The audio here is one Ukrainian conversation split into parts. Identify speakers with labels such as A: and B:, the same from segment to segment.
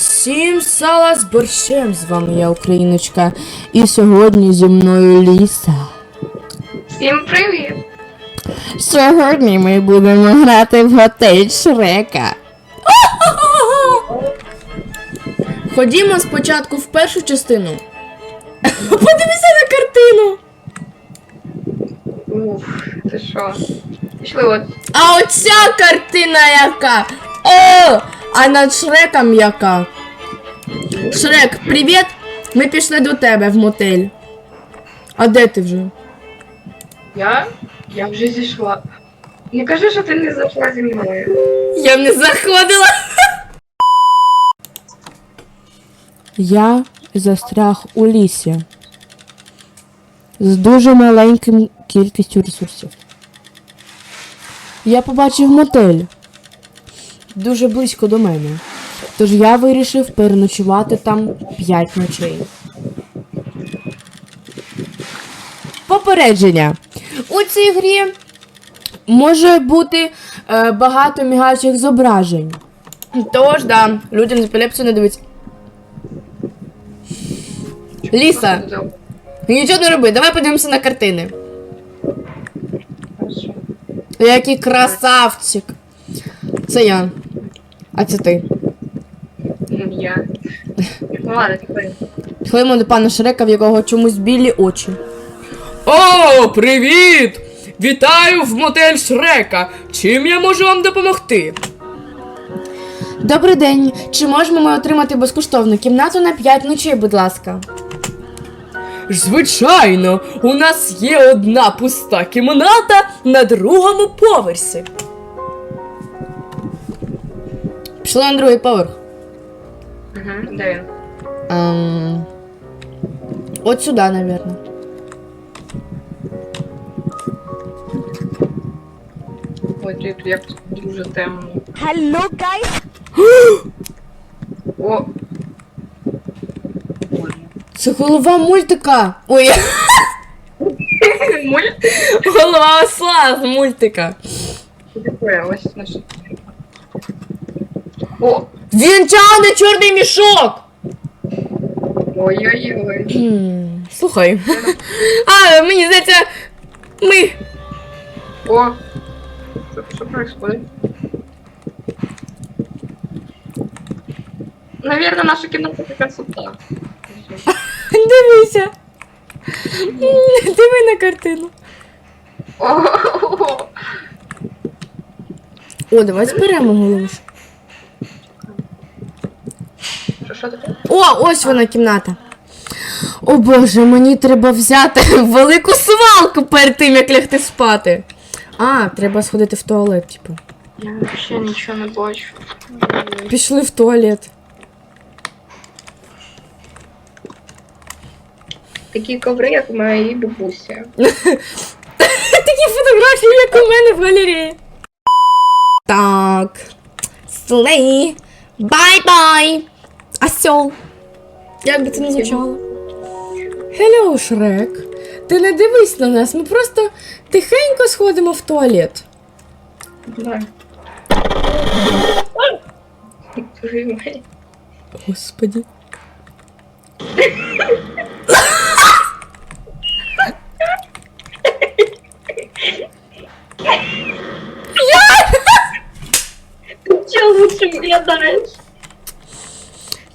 A: Всім сала з борщем, з вами я, Україночка. І сьогодні зі мною Ліса.
B: Всім привіт!
A: Сьогодні ми будемо грати в готель Шрека. Ходімо спочатку в першу частину. Подивися на картину.
B: Уф, ти що? Пішли от.
A: А оця картина яка? О! А над Шреком яка? Шрек, привіт! Ми пішли до тебе в мотель. А де ти вже?
B: Я? Я вже зійшла. Не кажи, що ти не зайшла зі мною.
A: Я не заходила. Я застряг у лісі з дуже маленьким кількістю ресурсів. Я побачив мотель дуже близько до мене. Тож я вирішив переночувати там 5 ночей. Попередження. У цій грі може бути е, багато мігаючих зображень. Тож, да, людям з епілепсією не дивиться. Ліса, нічого не роби, давай подивимося на картини. Який красавчик. Це я. А це ти.
B: Я. Ну ладно, тепер.
A: Ходимо до пана Шрека, в якого чомусь білі очі.
C: О, привіт! Вітаю в мотель Шрека. Чим я можу вам допомогти?
A: Добрий день. Чи можемо ми отримати безкоштовну кімнату на 5 ночей, будь ласка?
C: Звичайно, у нас є одна пуста кімната на другому поверсі.
A: Пішли на другий поверх.
B: Угу, де він?
A: Ем... От сюди, наверное.
B: Ой, тут як дуже темно.
D: Hello guys,
B: О!
A: Це голова мультика. Ой,
B: Муль?
A: голова осла з мультика.
B: Що таке? Ось наш. О!
A: Він тягне чорний мішок.
B: Ой-ой-ой.
A: Слухай. А, мені здається, ми.
B: О! Що, що происходит? Наверное, наша така красота.
A: Дивися. М, Диви на картину.
B: О,
A: О, давай зберемо голову.
B: Що, таке?
A: О, ось вона кімната. О боже, мені треба взяти велику свалку перед тим, як лягти спати. А, треба сходити в туалет, типу.
B: Я взагалі нічого не бачу.
A: Пішли в туалет.
B: Такі коври, як у моєї бабусі.
A: Такі фотографії, як у мене в галереї. Так. Слей. Бай-бай. Осьол. Як би це не звучало? Хеллоу, Шрек. Ти не дивись на нас, ми просто тихенько сходимо в туалет.
B: Да. Боже мой.
A: Господи.
B: Ти чого лучше виглядаєш?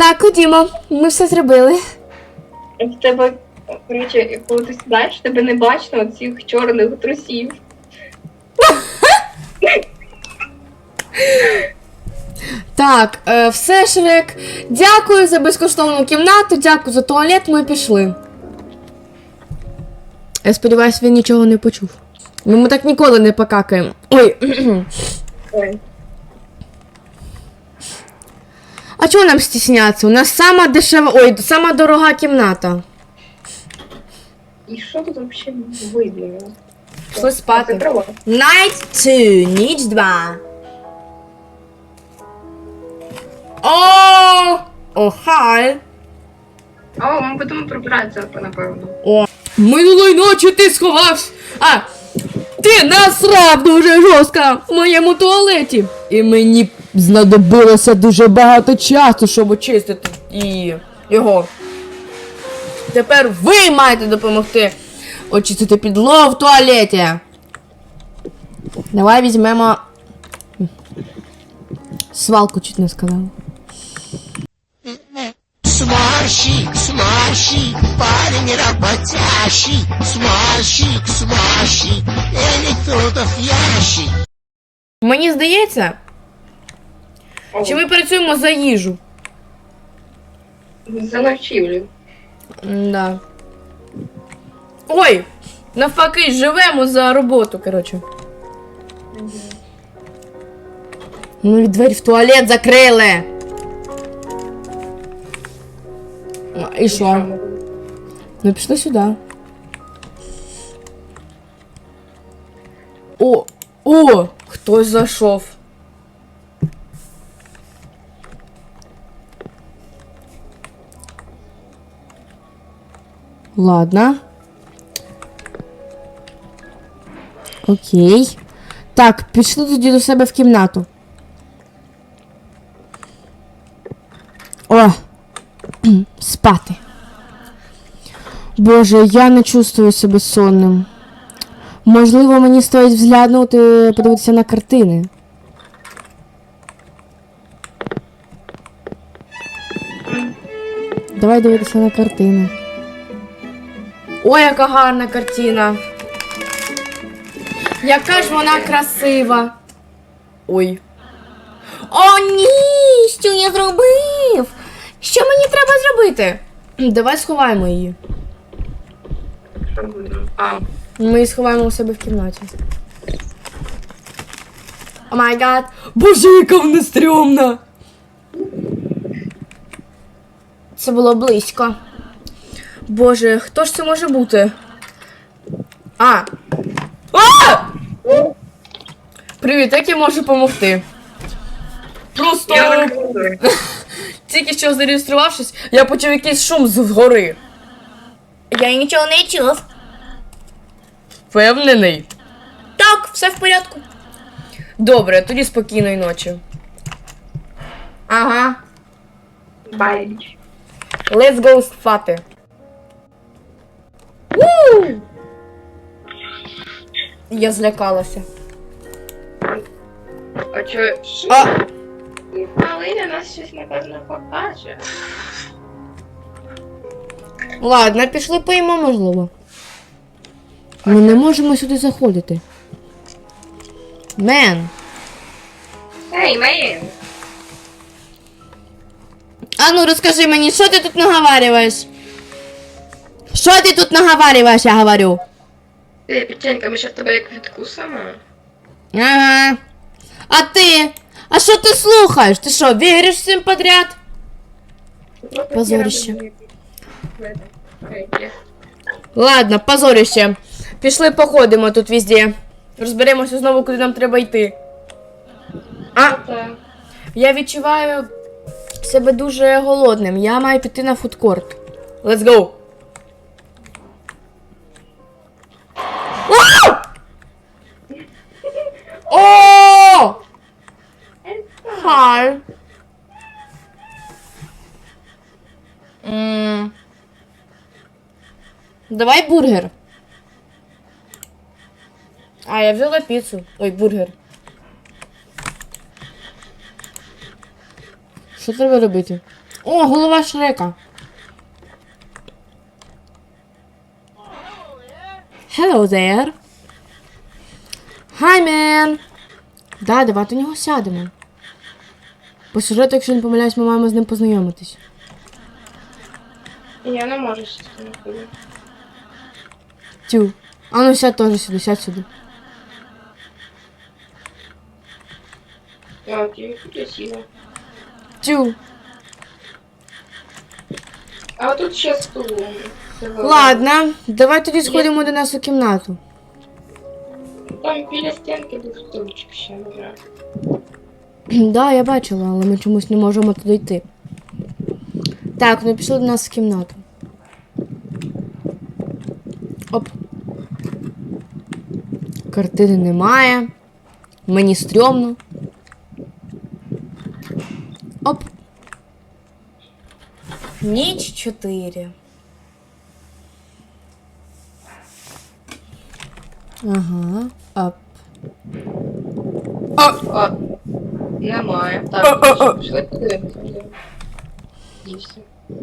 A: Так, ходімо, ми все зробили.
B: В тебе, коротше, коли ти сідаєш, тебе не бачно цих чорних трусів.
A: Так, е, все, Шрек. Дякую за безкоштовну кімнату, дякую за туалет, ми пішли. Я сподіваюся, він нічого не почув. Ми так ніколи не покакаємо. Ой.
B: Ой.
A: А чого нам стісняться? У нас сама дешева. Ой, сама дорога кімната.
B: І що тут взагалі видно?
A: Пішли спати. Night 2, ніч 2. О! О, хай.
B: О, ми будемо прибиратися, напевно.
A: Минулої ночі ти сховався. А! Ти насрав дуже жорстко в моєму туалеті. І мені знадобилося дуже багато часу, щоб очистити і його. Тепер ви маєте допомогти очистити підлогу в туалеті. Давай візьмемо. Свалку чуть не сказала.
E: Сморщик, сморщик, парень работящий, сморщик, сморщик, электродов ящик.
A: Мені здається, що ми працюємо за їжу.
B: За ночівлю.
A: Да. Ой! Навпаки, живемо за роботу, коротше. Ну і двері в туалет закрили. А, І що? Ну пішли сюди. О! О! Хтось зайшов. Ладно. Окей. Так, пішли тоді до себе в кімнату. О! Спати. Боже, я не чувствую себе сонним. Можливо, мені стоїть взглянути, подивитися на картини. Давай дивитися на картини. Ой, яка гарна картина. Яка ж вона красива. Ой. О, ні! Що я зробив? Що мені треба зробити? Давай сховаємо її.
B: А,
A: Ми її сховаємо у себе в кімнаті. О май гад. Боже, яка вона стрьомна. Це було близько. Боже, хто ж це може бути? А! А! Привіт, як я можу допомогти? Просто
B: я
A: тільки що зареєструвавшись, я почув якийсь шум згори. Я нічого не чув. Впевнений? Так, все в порядку. Добре, тоді спокійної ночі. Ага.
B: Байч.
A: Let's go спати. Ву! Я злякалася.
B: А чо? Що?
A: А,
B: Малиня нас щось напевно покаже.
A: ладно, пішли поїмо, можливо. Ми не можемо сюди заходити. Мен.
B: Ей, Мейн!
A: А ну розкажи мені, що ти тут наговарюєш? Що ти тут наговарюєш, я говорю?
B: Ти, печенька, ми ще в тебе як відкусимо.
A: Ага. А ти? А що ти слухаєш? Ти що, віриш всім подряд? Позорище. Ладно, позорище. Пішли походимо тут везде. Розберемося знову, куди нам треба йти. А, я відчуваю себе дуже голодним. Я маю піти на фудкорт. Let's go. О! Хай. М. Давай бургер. А, я взяла піцу. Ой, бургер. Що треба робити? О, голова Шрека. Hello there. Hi, man. Да, давай до нього сядемо. По сюжету, якщо не помиляюсь, ми маємо з ним познайомитись.
B: Я не можу цим ходити.
A: Тю. А ну сядь теж сюди, сядь сюди.
B: Ти куди сіла?
A: Тю.
B: А тут ще стул.
A: Ладно, давай тоді сходимо до нас у кімнату.
B: Там біля стінки був стульчик ще, не.
A: Да, я бачила, але ми чомусь не можемо туди йти. Так, ну пішли до нас в кімнату. Оп. Картини немає. Мені стрьомно. Оп. Ніч 4. Ага. Ап.
B: А, немає. Так, пішли подивимося. Дівся.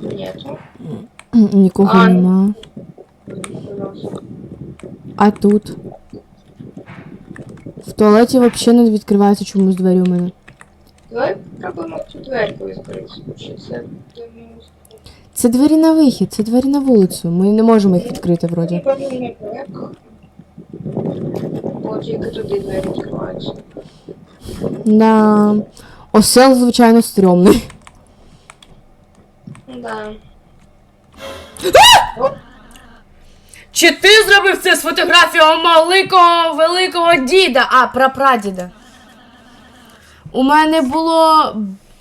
B: Нету.
A: Нікого
B: А,
A: нема. А тут. В туалеті взагалі не відкриваються чомусь двері у мене.
B: Давай пробуємо цю дверку відкрити. Чи це мінус?
A: Це двері на вихід, це двері на вулицю. Ми не можемо їх відкрити вроді.
B: Не тільки туди двері відкриваються.
A: Да. Осел, звичайно, стрьомний.
B: Да.
A: Чи ти зробив це з фотографією великого великого діда? А, прапрадіда. У мене було.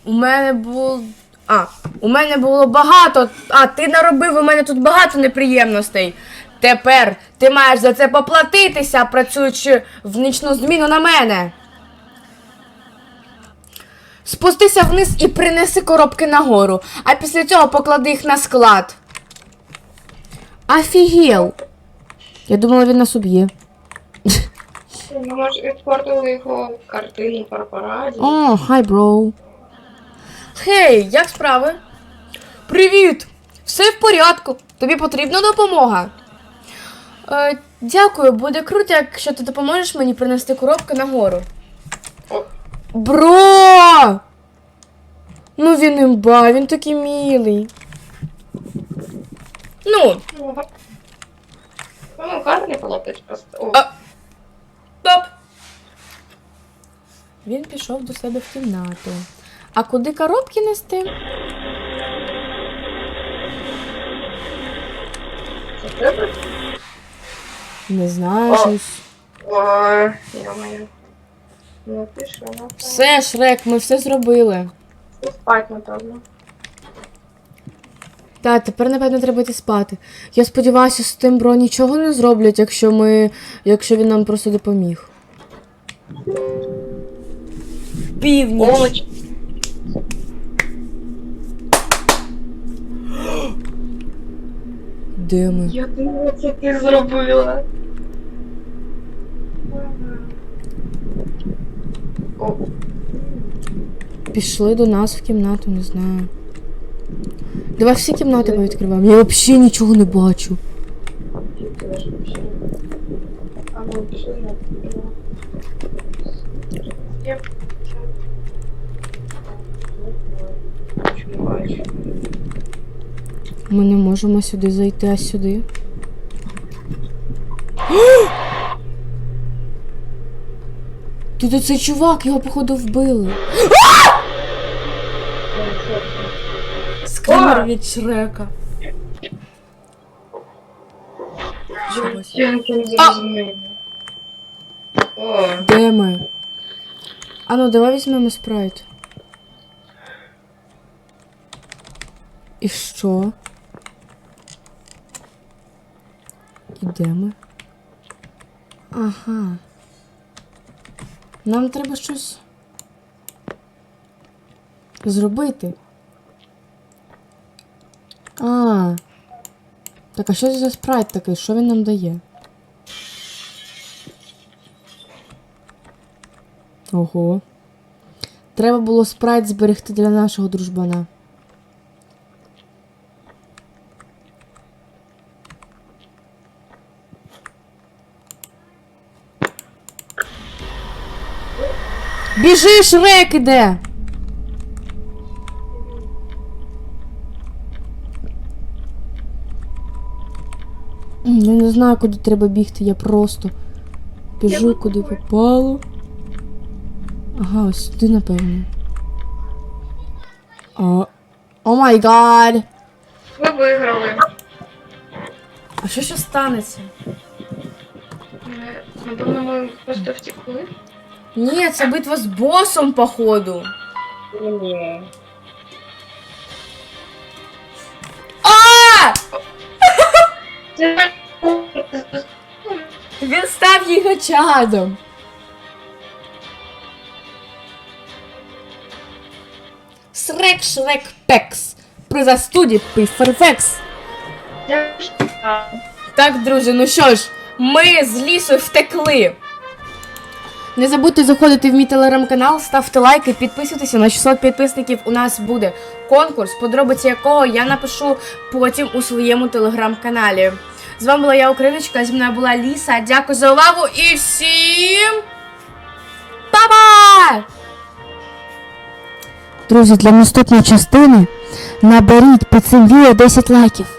A: У мене було. А, у мене було багато. А, ти наробив у мене тут багато неприємностей. Тепер ти маєш за це поплатитися, працюючи в нічну зміну на мене. Спустися вниз і принеси коробки нагору, а після цього поклади їх на склад. Офігел! Я думала, він нас уб'є.
B: Ми відпортили його картину про параді.
A: О, хай, бро. Хей, як справи? Привіт! Все в порядку. Тобі потрібна допомога. Е, дякую, буде круто, якщо ти допоможеш мені принести коробки нагору.
B: О.
A: Бро! Ну він імба, він такий милий. Ну,
B: Ну, гарний хлопець просто.
A: А. Він пішов до себе в кімнату. А куди коробки нести?
B: це тебе?
A: Не знаю щось.
B: Йо-моє. Ну, пішли, ну, все.
A: Все, Шрек, ми все зробили.
B: І спать, напевно.
A: Та, тепер, напевно, треба йти спати. Я сподіваюся, з тим бро нічого не зроблять, якщо ми. якщо він нам просто допоміг. Північ.
B: Овоч.
A: Де ми?
B: Я думала, це ти зробила. О,
A: Пішли до нас в кімнату, не знаю. Давай всі кімнати повідкриваємо. Я взагалі нічого не бачу? Ми не можемо сюди зайти, а сюди. Тут оцей чувак, його походу вбили. Скример від Шрека. Чогось. Де ми? А ну, давай візьмемо спрайт. І що? І де ми? Ага. Нам треба щось зробити. А. Так, а що за спрайт такий? Що він нам дає? Ого. Треба було спрайт зберегти для нашого дружбана. Біжи, Шрек іде! Я не знаю, куди треба бігти, я просто біжу, куди попало. Ага, ось сюди, напевно. О, май гад!
B: ви виграли.
A: А що ще станеться?
B: Напевно, ми просто втекли.
A: Ні, це битва з босом, походу.
B: Ні.
A: А!
B: Це
A: Він став гігачадом. Срек Шрек Пекс. При застуді Піферфекс.
B: Я ж така.
A: Так, друзі, ну що ж, ми з лісу втекли. Не забудьте заходити в мій телеграм-канал, ставте лайки, підписуйтеся на 600 підписників. У нас буде конкурс, подробиці якого я напишу потім у своєму телеграм-каналі. З вами була я, Україночка, зі мною була Ліса. Дякую за увагу і всім. Па-па! Друзі, для наступної частини наберіть під цим відео 10 лайків.